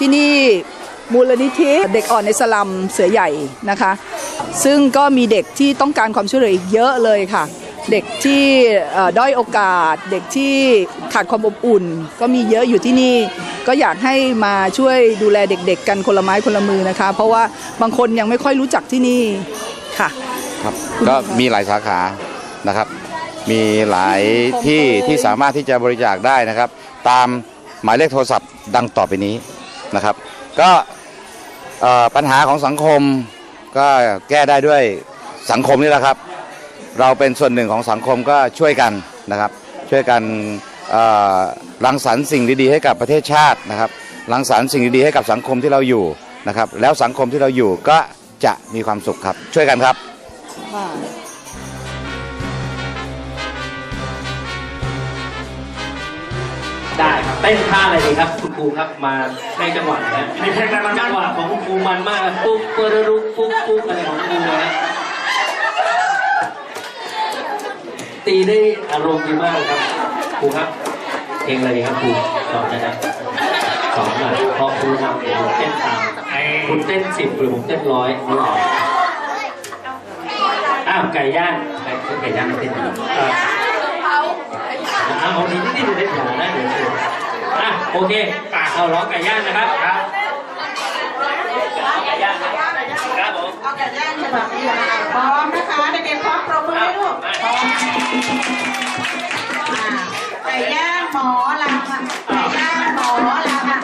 ที่นี่มูลนิธิเด็กอ่อนในสลัมเสือใหญ่นะคะ ซึ่งก็มีเด็กที่ต้องการความช่วยเหลืออีกเยอะเลยค่ะ เด็กที่ด้อยโอกาส เด็กที่ขาดความอบอุ่น ก็มีเยอะอยู่ที่นี่ ก็อยากให้มาช่วยดูแลเด็กๆ กันคนละไม้คนละมือนะคะ เพราะว่าบางคนยังไม่ค่อยรู้จักที่นี่ค่ะครับก็มีหลายสาขานะครับ มีหลายที่ที่สามารถที่จะบริจาคได้นะครับ ตามหมายเลขโทรศัพท์ดังต่อไปนี้ นะครับ ก็ปัญหาของสังคมก็แก้ได้ด้วยสังคมนี่แหละครับ เราเป็นส่วนหนึ่งของสังคมก็ช่วยกันนะครับ ช่วยกันเอ่อรังสรรค์สิ่งดีๆให้กับประเทศชาตินะครับรังสรรค์สิ่งดีๆให้กับสังคมที่เราอยู่นะครับ แล้วสังคมที่เราอยู่ก็จะมีความสุขครับ ช่วยกันครับ ได้ครับเต้นท่าอะไรดีครับ คุณครูครับมาในจังหวะนะมีเพลงอะไรบ้างจังหวะของคุณครูมันมากครับปุ๊บเปรรุกปุ๊บปุ๊บอะไรของคุณครูนะฮะตีได้อารมณ์ดีมากครับครูครับเพลงอะไรดีครับครูสอนนะครับสอนหน่อยพอครูนำเดี๋ยวผมเต้นตามคุณเต้นสิบหรือผมเต้นร้อยไม่ออกอ้าวไก่ย่างไก่ไก่ย่างไม่เต้นดีอะเอาเอาดีนี่ โอเคฝากเอาร้องไก่ย่างนะครับครับไก่ย่างครับผมเอาไก่ย่างฉบับนี้นะพร้อมนะคะเด็กๆพร้อมปรบมือให้ลูกพร้อมไก่ย่างหมอลำอะไก่ย่างหมอลำอะ